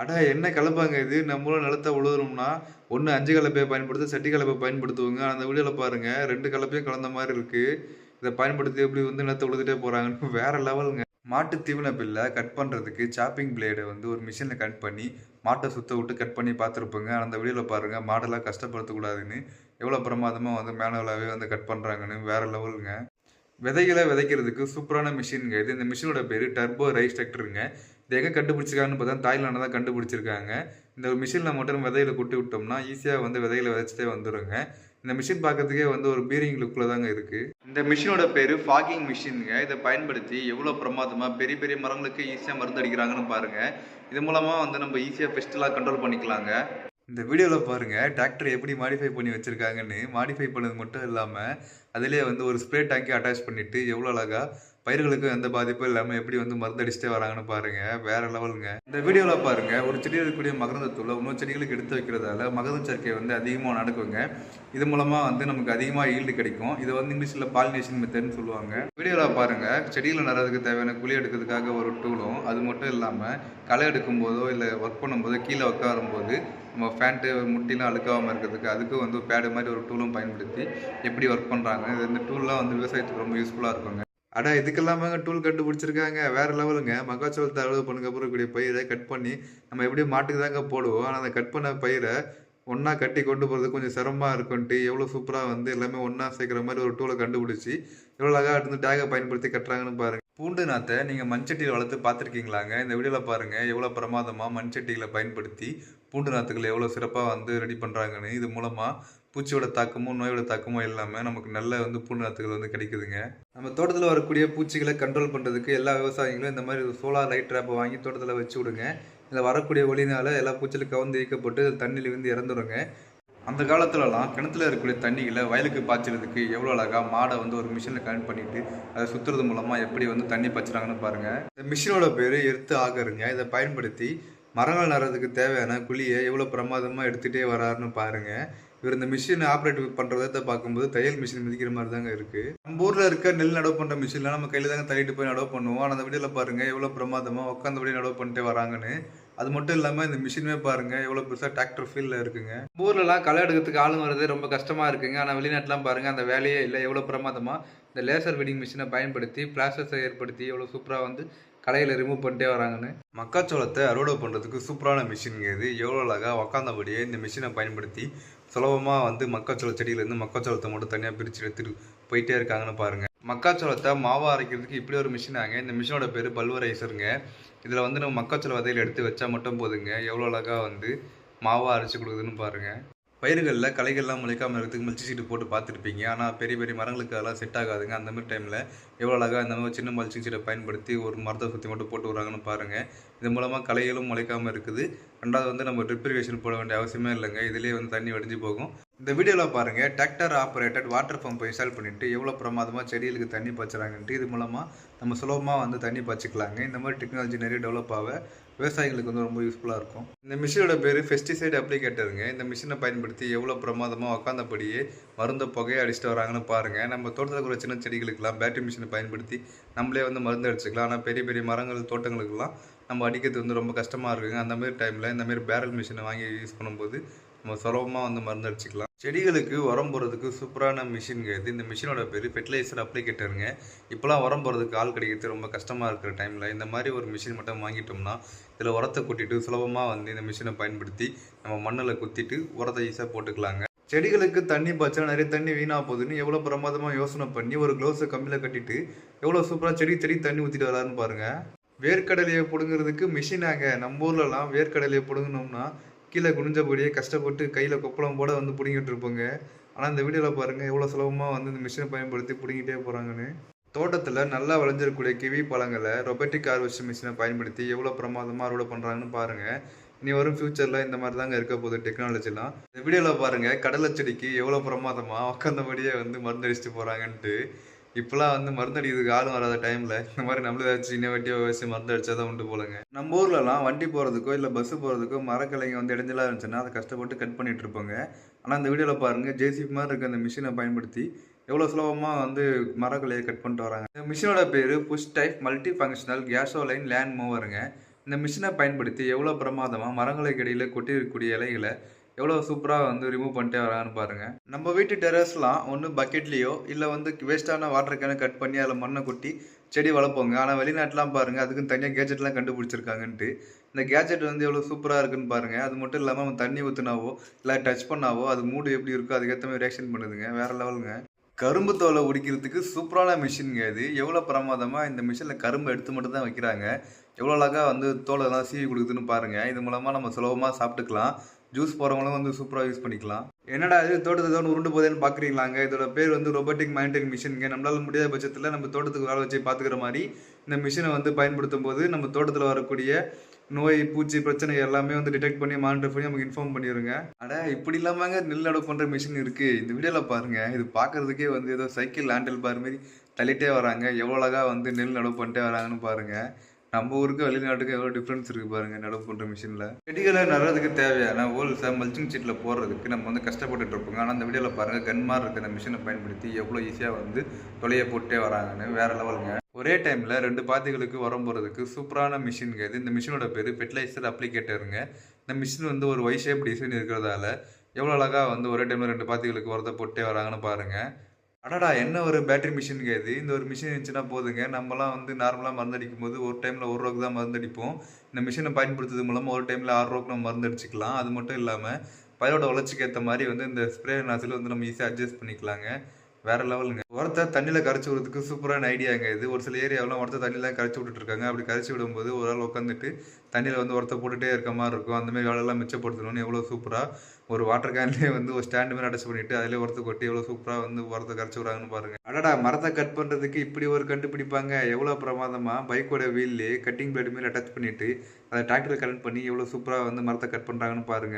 அடா என்ன கலப்பாங்க இது? நம்மளும் நிலத்தை உழுதுறோம்னா ஒன்று அஞ்சு கலப்பையை பயன்படுத்தி சட்டி கலப்பை பயன்படுத்துவாங்க. அந்த வீடியோவில் பாருங்கள் ரெண்டு கலப்பையும் கலந்த மாதிரி இருக்குது இதை பயன்படுத்தி எப்படி வந்து நிலத்தை உழுதுட்டே போகிறாங்கன்னு வேறு லெவலுங்க. மாட்டு தீவன பில்லை கட் பண்ணுறதுக்கு சாப்பிங் பிளேடை வந்து ஒரு மிஷினில் கட் பண்ணி மாட்டை சுத்த விட்டு கட் பண்ணி பார்த்துருப்போங்க. அந்த வீடியோவில் பாருங்கள் மாடெல்லாம் கஷ்டப்படுத்தக்கூடாதுன்னு எவ்வளோ பிரமாதமாக வந்து மேனுவலாகவே வந்து கட் பண்ணுறாங்கன்னு வேறு லெவலுங்க. விதைகளை விதைக்கிறதுக்கு சூப்பரான மிஷினுங்க இது. இந்த மிஷினோட பேர் டர்போ ரைஸ் டிராக்டருங்க இது எங்கே கண்டுபிடிச்சிருக்காங்கன்னு பார்த்தா தாய்லாண்டில் தான் கண்டுபிடிச்சிருக்காங்க. இந்த ஒரு மிஷினில் மட்டும் விதையில கொட்டி விட்டோம்னா ஈஸியாக வந்து விதையில விதைச்சிட்டே வந்துடுங்க இந்த மிஷின் பார்க்கறதுக்கே வந்து ஒரு பீரிங் லுக்கில் தாங்க இருக்குது இந்த மிஷினோட பேர் ஃபாகிங் மிஷினுங்க இதை பயன்படுத்தி எவ்வளோ பிரமாதமாக பெரிய பெரிய மரங்களுக்கு ஈஸியாக மருந்து அடிக்கிறாங்கன்னு பாருங்கள் இது மூலமாக வந்து நம்ம ஈஸியாக பெஸ்ட்டெல்லாம் கண்ட்ரோல் பண்ணிக்கலாங்க. இந்த வீடியோவில் பாருங்கள் டிராக்டர் எப்படி மாடிஃபை பண்ணி வச்சுருக்காங்கன்னு. மாடிஃபை பண்ணது மட்டும் இல்லாமல் அதிலே வந்து ஒரு ஸ்ப்ரே டேங்கை அட்டாச் பண்ணிவிட்டு எவ்வளோ அழகாக பயிர்களுக்கும் எந்த பாதிப்பும் இல்லாமல் எப்படி வந்து மருந்து அடிச்சுட்டே வராங்கன்னு பாருங்கள் வேறு லெவலுங்க. இந்த வீடியோவில் பாருங்கள் ஒரு செடியில் இருக்கக்கூடிய மகரந்தத்தூளை இன்னொரு செடிகளுக்கு எடுத்து வைக்கிறதால மகரந்த சேர்க்கை வந்து அதிகமாக நடக்குங்க. இது மூலமாக வந்து நமக்கு அதிகமாக ஈல்டு கிடைக்கும். இது வந்து இங்கிலீஷில் பாலினேஷன் மெத்தட்னு சொல்லுவாங்க. வீடியோவில் பாருங்கள் செடியில் நடுறதுக்கு தேவையான குழி எடுக்கிறதுக்காக ஒரு டூலும் அது மட்டும் இல்லாமல் களை எடுக்கும் போதோ இல்லை ஒர்க் பண்ணும்போதோ கீழே உட்காரும்போது நம்ம ஃபேண்ட்டு முட்டிலாம் அழுக்காமல் இருக்கிறதுக்கு அதுக்கும் வந்து பேடு மாதிரி ஒரு டூலும் பயன்படுத்தி எப்படி ஒர்க் பண்ணுறாங்க இது இந்த டூல்லாம் வந்து விவசாயத்துக்கு ரொம்ப யூஸ்ஃபுல்லாக இருக்குங்க. அடா இதுக்கெல்லாமே டூல் கண்டுபிடிச்சிருக்காங்க. வேற லெவலுங்க மக்காச்சோளத்தை அளவு பண்ணுங்க அப்புறம் கூடிய பயிரை கட் பண்ணி நம்ம எப்படியும் மாட்டுக்கு தாங்க போடுவோம். ஆனால் அந்த கட் பண்ண பயிரை ஒன்றா கட்டி கொண்டு போகிறது கொஞ்சம் சிரமமாக இருக்குன்ட்டு எவ்வளோ சூப்பராக வந்து எல்லாமே ஒன்றா சேர்க்குற மாதிரி ஒரு டூலை கண்டுபிடிச்சி எவ்வளோ அழகாக இருந்து டேகை பயன்படுத்தி கட்டுறாங்கன்னு பாருங்கள் பூண்டு நாத்தை நீங்கள் மண்சட்டியில் வளர்த்து பார்த்துருக்கீங்களாங்க? இந்த வீடியோவில் பாருங்கள் எவ்வளோ பிரமாதமாக மண்சட்டிகளை பயன்படுத்தி பூண்டு நாத்துக்களை எவ்வளோ சிறப்பாக வந்து ரெடி பண்ணுறாங்கன்னு இது மூலமாக பூச்சியோட தாக்கமும் நோயோட தாக்கமும் இல்லாமல் நமக்கு நல்ல வந்து பூண்டு நாற்றுகள் வந்து கிடைக்குதுங்க. நம்ம தோட்டத்தில் வரக்கூடிய பூச்சிகளை கண்ட்ரோல் பண்ணுறதுக்கு எல்லா விவசாயிகளும் இந்த மாதிரி சோலார் லைட் ட்ராப்பை வாங்கி தோட்டத்தில் வச்சு விடுங்க. இதில் வரக்கூடிய ஒளினால் எல்லா பூச்சிலும் கவுந்து ஈக்கப்பட்டு தண்ணியில் வந்து இறந்துருங்க. அந்த காலத்துலலாம் கிணத்துல இருக்கக்கூடிய தண்ணிகளை வயலுக்கு பாய்ச்சறதுக்கு எவ்வளோ அழகாக மாடை வந்து ஒரு மிஷினில் கனெக்ட் பண்ணிட்டு அதை சுற்றுறது மூலமாக எப்படி வந்து தண்ணி பாய்ச்சுறாங்கன்னு பாருங்கள் இந்த மிஷினோட பேர் எர்த்து ஆகருங்க. இதை பயன்படுத்தி மரங்கள் நடுறதுக்கு தேவையான குழியை எவ்வளோ பிரமாதமாக எடுத்துகிட்டே வராருன்னு பாருங்கள் இவர் இந்த மிஷின் ஆப்ரேட் பண்ணுறதை பார்க்கும்போது தையல் மிஷின் மிதிக்கிற மாதிரி தாங்க இருக்குது நம்ம ஊரில் இருக்க நெல் நடவு பண்ணுற மிஷின்லாம் நம்ம கையில் தாங்க தள்ளிட்டு போய் நடவு பண்ணுவோம். ஆனால் அந்த வீடியோவில் பாருங்கள் எவ்வளோ பிரமாதமாக உட்காந்தபடி நடவு பண்ணிட்டே வராங்கன்னு. அது மட்டும் இல்லாமல் இந்த மிஷினுமே பாருங்க எவ்வளோ பெருசாக டிராக்டர் ஃபீல்டில் இருக்குங்க. ஊர்லலாம் களை எடுக்கிறதுக்கு ஆளுங்க வரது ரொம்ப கஷ்டமாக இருக்குங்க. ஆனால் வெளிநாட்டிலாம் பாருங்கள் அந்த வேலையே இல்லை. எவ்வளோ பிரமாதமாக இந்த லேசர் வெடிங் மிஷினை பயன்படுத்தி பிளாஸ்டர்ஸை ஏற்படுத்தி எவ்வளோ சூப்பராக வந்து கடையில் ரிமூவ் பண்ணிட்டே வராங்கன்னு. மக்காச்சோளத்தை அறுவடை பண்ணுறதுக்கு சூப்பரான மிஷின் இது. எவ்வளோ அழகாக உக்காந்தபடியே இந்த மிஷினை பயன்படுத்தி சுலபமாக வந்து மக்காச்சோள செடியிலேருந்து மக்காச்சோளத்தை மட்டும் தனியாக பிரித்து எடுத்துகிட்டு போயிட்டே இருக்காங்கன்னு பாருங்கள் மக்காச்சோளத்தை மாவா அரைக்கிறதுக்கு இப்படி ஒரு மிஷினாங்க இந்த மிஷினோட பேர் பல்வரைசருங்க. இதில் வந்து நம்ம மக்காச்சோள வதையில் எடுத்து வச்சா மட்டும் போதுங்க. எவ்வளோ அழகாக வந்து மாவா அரைச்சி கொடுக்குதுன்னு பாருங்கள் பயிர்களில் களைகள்லாம் முளைக்காமல் இருக்கிறதுக்கு மல்ச்சி சீட்டு போட்டு பார்த்துருப்பீங்க. ஆனால் பெரிய பெரிய மரங்களுக்கு அதெல்லாம் செட் ஆகாதுங்க. அந்த மாதிரி டைமில் எவ்வளோ அழகாக இந்த மாதிரி சின்ன மல்ச்சி சீட்டை பயன்படுத்தி ஒரு மரத்தை சுற்றி மட்டும் போட்டு வராங்கன்னு பாருங்கள் இது மூலமாக களைகளும் முளைக்காமல் இருக்குது. ரெண்டாவது வந்து நம்ம ட்ரிப் இரிகேஷன் போட வேண்டிய அவசியமே இல்லைங்க. இதிலே வந்து தண்ணி வடிஞ்சு போகும். இந்த வீடியோவில் பாருங்கள் டிராக்டர் ஆப்ரேட்டட் வாட்டர் பம்பை இன்ஸ்டால் பண்ணிட்டு எவ்வளோ பிரமாதமாக செடிகளுக்கு தண்ணி பாய்ச்சுறாங்கன்ட்டு இது மூலமாக நம்ம சுலபமாக வந்து தண்ணி பாய்ச்சிக்கலாங்க. இந்த மாதிரி டெக்னாலஜி நிறைய டெவலப் ஆக விவசாயிகளுக்கு வந்து ரொம்ப யூஸ்ஃபுல்லாக இருக்கும். இந்த மிஷினோட பேர் பெஸ்டிசைட் அப்ளிகேட்டருங்க இந்த மிஷினை பயன்படுத்தி எவ்வளோ பிரமாதமாக உக்காந்தபடியே மருந்த புகையை அடிச்சுட்டு வராங்கன்னு பாருங்கள் நம்ம தோட்டத்தில் இருக்கிற சின்ன செடிகளுக்கெல்லாம் பேட்டரி மிஷினை பயன்படுத்தி நம்மளே வந்து மருந்து அடிச்சுக்கலாம். ஆனால் பெரிய பெரிய மரங்கள் தோட்டங்களுக்கெல்லாம் நம்ம அடிக்கிறது வந்து ரொம்ப கஷ்டமாக இருக்குங்க. அந்த மாதிரி டைமில் இந்த மாதிரி பேரல் மிஷினை வாங்கி யூஸ் பண்ணும்போது நம்ம சுலபமாக வந்து மருந்து அடிச்சுக்கலாம். செடிகளுக்கு உரம் போடுறதுக்கு சூப்பரான மிஷின்ங்க இது. இந்த மிஷினோட பேர் ஃபெர்டிலைசர் அப்ளிகேட்டருங்க இப்போலாம் உரம் போடுறதுக்கு ஆள் கிடைக்கிறது ரொம்ப கஷ்டமாக இருக்கிற டைமில் இந்த மாதிரி ஒரு மிஷின் மட்டும் வாங்கிட்டோம்னா இதில் உரத்தை கொட்டிட்டு சுலபமாக வந்து இந்த மிஷினை பயன்படுத்தி நம்ம மண்ணில் குத்திட்டு உரத்தை ஈஸியாக போட்டுக்கலாங்க. செடிகளுக்கு தண்ணி பாய்ச்சா நிறைய தண்ணி வீணாக போகுதுன்னு எவ்வளோ பிரமாதமாக யோசனை பண்ணி ஒரு க்ளோஸை கம்மியில் கட்டிட்டு எவ்வளோ சூப்பராக செடி செடி தண்ணி ஊற்றிட்டு வராருன்னு பாருங்கள் வேர்க்கடலையை பிடுங்கிறதுக்கு மிஷினாங்க நம்ம ஊர்லலாம் வேர்க்கடலையை பிடுங்கணும்னா கீழே குனிஞ்சபடியே கஷ்டப்பட்டு கையில் கொப்பளம் போட வந்து பிடுங்கிட்டு இருப்போங்க. ஆனால் இந்த வீடியோவில் பாருங்கள் எவ்வளோ சுலபமாக வந்து இந்த மிஷினை பயன்படுத்தி பிடுங்கிட்டே போகிறாங்கன்னு தோட்டத்தில் நல்லா விளைஞ்சிருக்கக்கூடிய கிவி பழங்களை ரொபோட்டிக் ஹார்வெஸ்ட் மிஷினை பயன்படுத்தி எவ்வளோ பிரமாதமாக அறுவடை பண்ணுறாங்கன்னு பாருங்கள் இனி வரும் ஃபியூச்சரில் இந்த மாதிரி தாங்க இருக்க போகுது டெக்னாலஜிலாம் இந்த வீடியோவில் பாருங்கள் கடலை செடிக்கு எவ்வளோ பிரமாதமாக உட்காந்தபடியே வந்து மருந்து அடிச்சுட்டு போகிறாங்கன்ட்டு இப்போலாம் வந்து மருந்து அடிக்கிறதுக்கு ஆளும் வராத டைமில் இந்த மாதிரி நம்மளே ஏதாச்சும் இன்னோவேட்டிவாக வச்சு மருந்து அடிச்சா தான் உண்டு போலங்க. நம்ம ஊர்லலாம் வண்டி போகிறதுக்கோ இல்லை பஸ்ஸு போகிறதுக்கோ மரக்கலைங்க வந்து இடைஞ்சலாக இருந்துச்சுன்னா அதை கஷ்டப்பட்டு கட் பண்ணிட்டு இருப்பாங்க. ஆனால் இந்த வீடியோவில் பாருங்கள் ஜேசிபி மாதிரி இருக்க அந்த மிஷினை பயன்படுத்தி எவ்வளோ சுலபமாக வந்து மரக்கலையை கட் பண்ணிட்டு வராங்க. இந்த மிஷினோட பேர் push type multi functional gasoline land மூவருங்க இந்த மிஷினை பயன்படுத்தி எவ்வளோ பிரமாதமாக மரங்களுக்கு இடையில் கொட்டி இருக்கக்கூடிய இலைகளை எவ்வளோ சூப்பராக வந்து ரிமூவ் பண்ணிட்டே வராங்கன்னு பாருங்கள் நம்ம வீட்டு டெரஸ்லாம் ஒன்று பக்கெட்லேயோ இல்லை வந்து வேஸ்ட்டான வாட்டர் கேனை கட் பண்ணி அதில் மண்ணை கொட்டி செடி வளர்ப்போங்க. ஆனால் வெளிநாட்டெலாம் பாருங்கள் அதுக்குன்னு தனியாக கேஜெட்லாம் கண்டுபிடிச்சிருக்காங்கன்ட்டு. இந்த கேஜெட் வந்து எவ்வளோ சூப்பராக இருக்குன்னு பாருங்கள் அது மட்டும் இல்லாமல் நம்ம தண்ணி ஊற்றுனாவோ இல்லை டச் பண்ணாவோ அது மூடு எப்படி இருக்கோ அதுக்கேற்ற மாதிரி ரியாக்ஷன் பண்ணுதுங்க. வேறு லெவலுங்க கரும்பு தோலை உடிக்கிறதுக்கு சூப்பரான மிஷினுங்க இது. எவ்வளோ பிரமாதமாக இந்த மிஷினில் கரும்பு எடுத்து மட்டும் தான் வைக்கிறாங்க. எவ்வளோ அழகாக வந்து தோலெல்லாம் சீவி கொடுக்குதுன்னு பாருங்கள் இது மூலமாக நம்ம சுலபமாக சாப்பிட்டுக்கலாம். ஜூஸ் போகிறவங்களும் வந்து சூப்பராக யூஸ் பண்ணிக்கலாம். என்னடா இது தோட்டத்தை தோணு உருண்டு போதேன்னு பார்க்குறீங்களாங்க இதோட பேர் வந்து ரொபோட்டிக் மானிட்டரிங் மிஷினுங்க நம்மளால முடியாத பட்சத்தில் நம்ம தோட்டத்துக்கு வேலை வச்சு பார்த்துக்கிற மாதிரி இந்த மிஷினை வந்து பயன்படுத்தும் போது நம்ம தோட்டத்தில் வரக்கூடிய நோய் பூச்சி பிரச்சனை எல்லாமே வந்து டிடெக்ட் பண்ணி மானிட்டர் பண்ணி நமக்கு இன்ஃபார்ம் பண்ணிடுங்க அட இப்படி இல்லாமங்க நெல் நடவு பண்ணுற மிஷின் இருக்குது இந்த வீடியோவில் பாருங்கள் இது பார்க்கறதுக்கே வந்து ஏதோ சைக்கிள் ஹேண்டில் பார் மாதிரி தள்ளிட்டே வராங்க. எவ்வளோ அழகாக வந்து நெல் நடவு பண்ணிட்டே வராங்கன்னு பாருங்கள் நம்ம ஊருக்கு வெளிநாட்டுக்கு எவ்வளோ டிஃப்ரென்ஸ் இருக்குது பாருங்க நடவு பண்ணுற மிஷினில் செடிகளை நடுறதுக்கு தேவையான ஹோல்ஸை மல்ச்சிங் சீட்டில் போடுறதுக்கு நம்ம வந்து கஷ்டப்பட்டுட்டு இருப்போங்க. ஆனால் அந்த வீடியோவில் பாருங்கள் கன்மார் இருக்க அந்த மிஷினை பயன்படுத்தி எவ்வளோ ஈஸியாக வந்து தொலையை போட்டே வராங்கன்னு வேற லெவலுங்க. ஒரே டைமில் ரெண்டு பாத்திகளுக்கு உரம் போகிறதுக்கு சூப்பரான மிஷின்ங்க இது. இந்த மிஷினோட பேர் ஃபெர்டிலைசர் அப்ளிகேட்டருங்க இந்த மிஷின் வந்து ஒரு ஒய் ஷேப் டிசைன் இருக்கிறதால எவ்வளோ அழகாக வந்து ஒரே டைமில் ரெண்டு பாத்திகளுக்கு உரத்தை போட்டே வராங்கன்னு பாருங்கள் அடடா என்ன ஒரு பேட்டரி மிஷினுங்க இது? இந்த ஒரு மிஷின் இருந்துச்சுன்னா போதுங்க. நம்மலாம் வந்து நார்மலாக மருந்தடிக்கும் போது ஒரு டைமில் ஒரு ரூபாய்க்கு தான் மருந்தடிப்போம் இந்த மிஷினை பயன்படுத்துறது மூலமாக ஒரு டைமில் ஆறு ரூபாய்க்கு நம்ம மருந்தடிச்சிக்கலாம் அது மட்டும் இல்லாமல் பயிரோட வளர்ச்சிக்கு ஏற்ற மாதிரி வந்து இந்த ஸ்ப்ரே நாசில் வந்து நம்ம ஈஸியாக அட்ஜஸ்ட் பண்ணிக்கலாங்க. வேற லெவலுங்க. உரத்த தண்ணியில் கரைச்சி விடுறதுக்கு சூப்பரான ஐடியாங்க இது. ஒரு சில ஏரியாவெலாம் உரத்த தண்ணியில் கரைச்சி விட்டுட்டு இருக்காங்க அப்படி கரைச்சி விடும்போது ஒரு ஆள் உட்காந்துட்டு தண்ணியில் வந்து உரத்த போட்டுட்டே இருக்க மாதிரி இருக்கும். அந்த மாதிரி வேலையெல்லாம் மிச்சப்படுத்தணும்னு எவ்வளோ சூப்பராக ஒரு வாட்டர் கேன்லேயே வந்து ஒரு ஸ்டாண்டு மாதிரி அடைச்சு பண்ணிட்டு அதிலே உரத்தை கொட்டி எவ்வளோ சூப்பராக வந்து உரத்த கரைச்சி விடுறாங்கன்னு பாருங்க. அடடா மரத்தை கட் பண்ணுறதுக்கு இப்படி ஒரு கண்டுபிடிப்பாங்க. எவ்வளோ பிரமாதமாக பைக்கோட வீல்லே கட்டிங் பிளேடு மாதிரி அட்டாச் பண்ணிட்டு அதை டிராக்டர் கனெக்ட் பண்ணி எவ்வளோ சூப்பராக வந்து மரத்தை கட் பண்ணுறாங்கன்னு பாருங்க.